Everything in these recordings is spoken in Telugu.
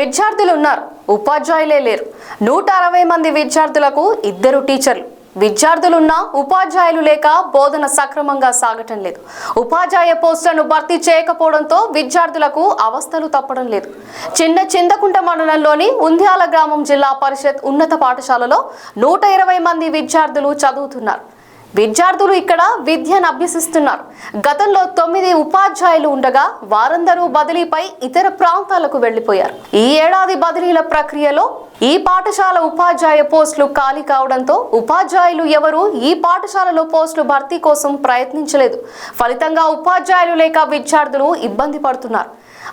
విద్యార్థులు ఉన్నారు. ఉపాధ్యాయులే లేరు. నూట అరవై మంది విద్యార్థులకు ఇద్దరు టీచర్లు. విద్యార్థులున్నా ఉపాధ్యాయులు లేక బోధన సక్రమంగా సాగటం లేదు. ఉపాధ్యాయ పోస్టులను భర్తీ చేయకపోవడంతో విద్యార్థులకు అవస్థలు తప్పడం లేదు. చిన్న చిందకుంట మండలంలోని ఉంద్యాల గ్రామం జిల్లా పరిషత్ ఉన్నత పాఠశాలలో నూట ఇరవై మంది విద్యార్థులు చదువుతున్నారు. విద్యార్థులు ఇక్కడ విద్యను అభ్యసిస్తున్నారు. గతంలో తొమ్మిది ఉపాధ్యాయులు ఉండగా వారందరూ బదిలీపై ఇతర ప్రాంతాలకు వెళ్ళిపోయారు ఈ ఏడాది బదిలీల ప్రక్రియలో ఈ పాఠశాల ఉపాధ్యాయ పోస్టులు ఖాళీ కావడంతో ఉపాధ్యాయులు ఎవరు ఈ పాఠశాలలో పోస్టులు భర్తీ కోసం ప్రయత్నించలేదు. ఫలితంగా ఉపాధ్యాయులు లేక విద్యార్థులు ఇబ్బంది పడుతున్నారు.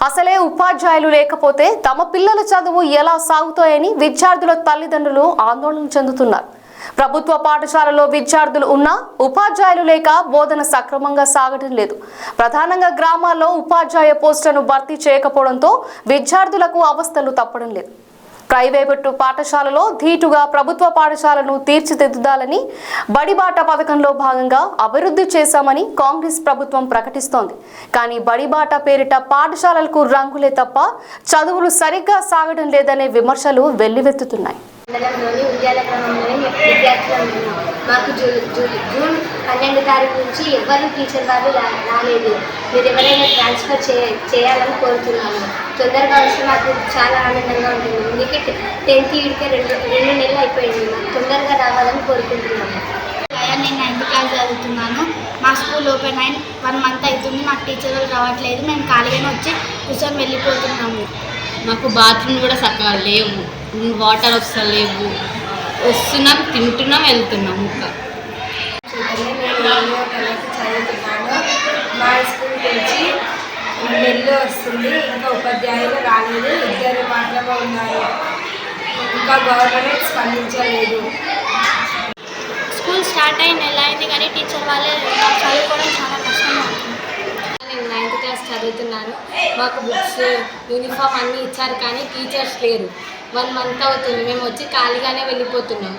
అసలే ఉపాధ్యాయులు లేకపోతే తమ పిల్లల చదువు ఎలా సాగుతాయని విద్యార్థుల తల్లిదండ్రులు ఆందోళన చెందుతున్నారు. ప్రభుత్వ పాఠశాలలో విద్యార్థులు ఉన్నా ఉపాధ్యాయులు లేక బోధన సక్రమంగా సాగడం లేదు. ప్రధానంగా గ్రామాల్లో ఉపాధ్యాయ పోస్టులను భర్తీ చేయకపోవడంతో విద్యార్థులకు అవస్థలు తప్పడం లేదు. ప్రైవేటు పాఠశాలలో ధీటుగా ప్రభుత్వ పాఠశాలను తీర్చిదిద్దాలని బడిబాట పథకంలో భాగంగా అభివృద్ధి చేశామని కాంగ్రెస్ ప్రభుత్వం ప్రకటిస్తోంది. కానీ బడిబాట పేరిట పాఠశాలలకు రంగులే తప్ప చదువులు సరిగ్గా సాగడం లేదనే విమర్శలు వెల్లువెత్తుతున్నాయి. మండలంలోని ఉద్యాల గ్రామంలోని విద్యార్థులు ఉంటున్నాం మాకు జూ జూ జూన్ పన్నెండు తారీఖు నుంచి ఎవ్వరు టీచర్ వారు రా రాలేదు. మీరు ఎవరైనా ట్రాన్స్ఫర్ చే చేయాలని కోరుతున్నాము. తొందరగా వస్తే మాకు చాలా ఆనందంగా ఉంటుంది. అందుకే టెన్త్ ఈడికే రెండు రెండు నెలలు అయిపోయింది. మాకు తొందరగా రావాలని కోరుకుంటున్నాము. అయ్యా నేను నైన్త్ క్లాస్ చదువుతున్నాను. మా స్కూల్ ఓపెన్ అయిన వన్ మంత్ అవుతుంది. మాకు టీచర్ వాళ్ళు రావట్లేదు. మేము ఖాళీగానే వచ్చి కూర్చొని వెళ్ళిపోతున్నాము. మాకు బాత్రూమ్ కూడా చక్కగా లేవు. వాటర్ వస్తలేవు వస్తున్నాం తింటున్నాం వెళ్తున్నాం ఇంకా. చైతన్య మా స్కూల్ నుంచి నెల్లు వస్తుంది ఇంకా ఉపాధ్యాయులు రాలేదు ఇద్దరు మాత్రమే ఉన్నారు ఇంకా గవర్నమెంట్ స్పందించలేదు స్కూల్ స్టార్ట్ అయిన ఎలా అయింది కానీ టీచర్ వాళ్ళే మాకు చదువుకోవడం చాలా కష్టంగా ఉంటుంది నేను నైన్త్ క్లాస్ చదువుతున్నాను మాకు బుక్స్ యూనిఫామ్ అన్నీ ఇచ్చారు కానీ టీచర్స్ లేరు. వన్ మంత్ అవుతుంది. మేము వచ్చి ఖాళీగానే వెళ్ళిపోతున్నాం.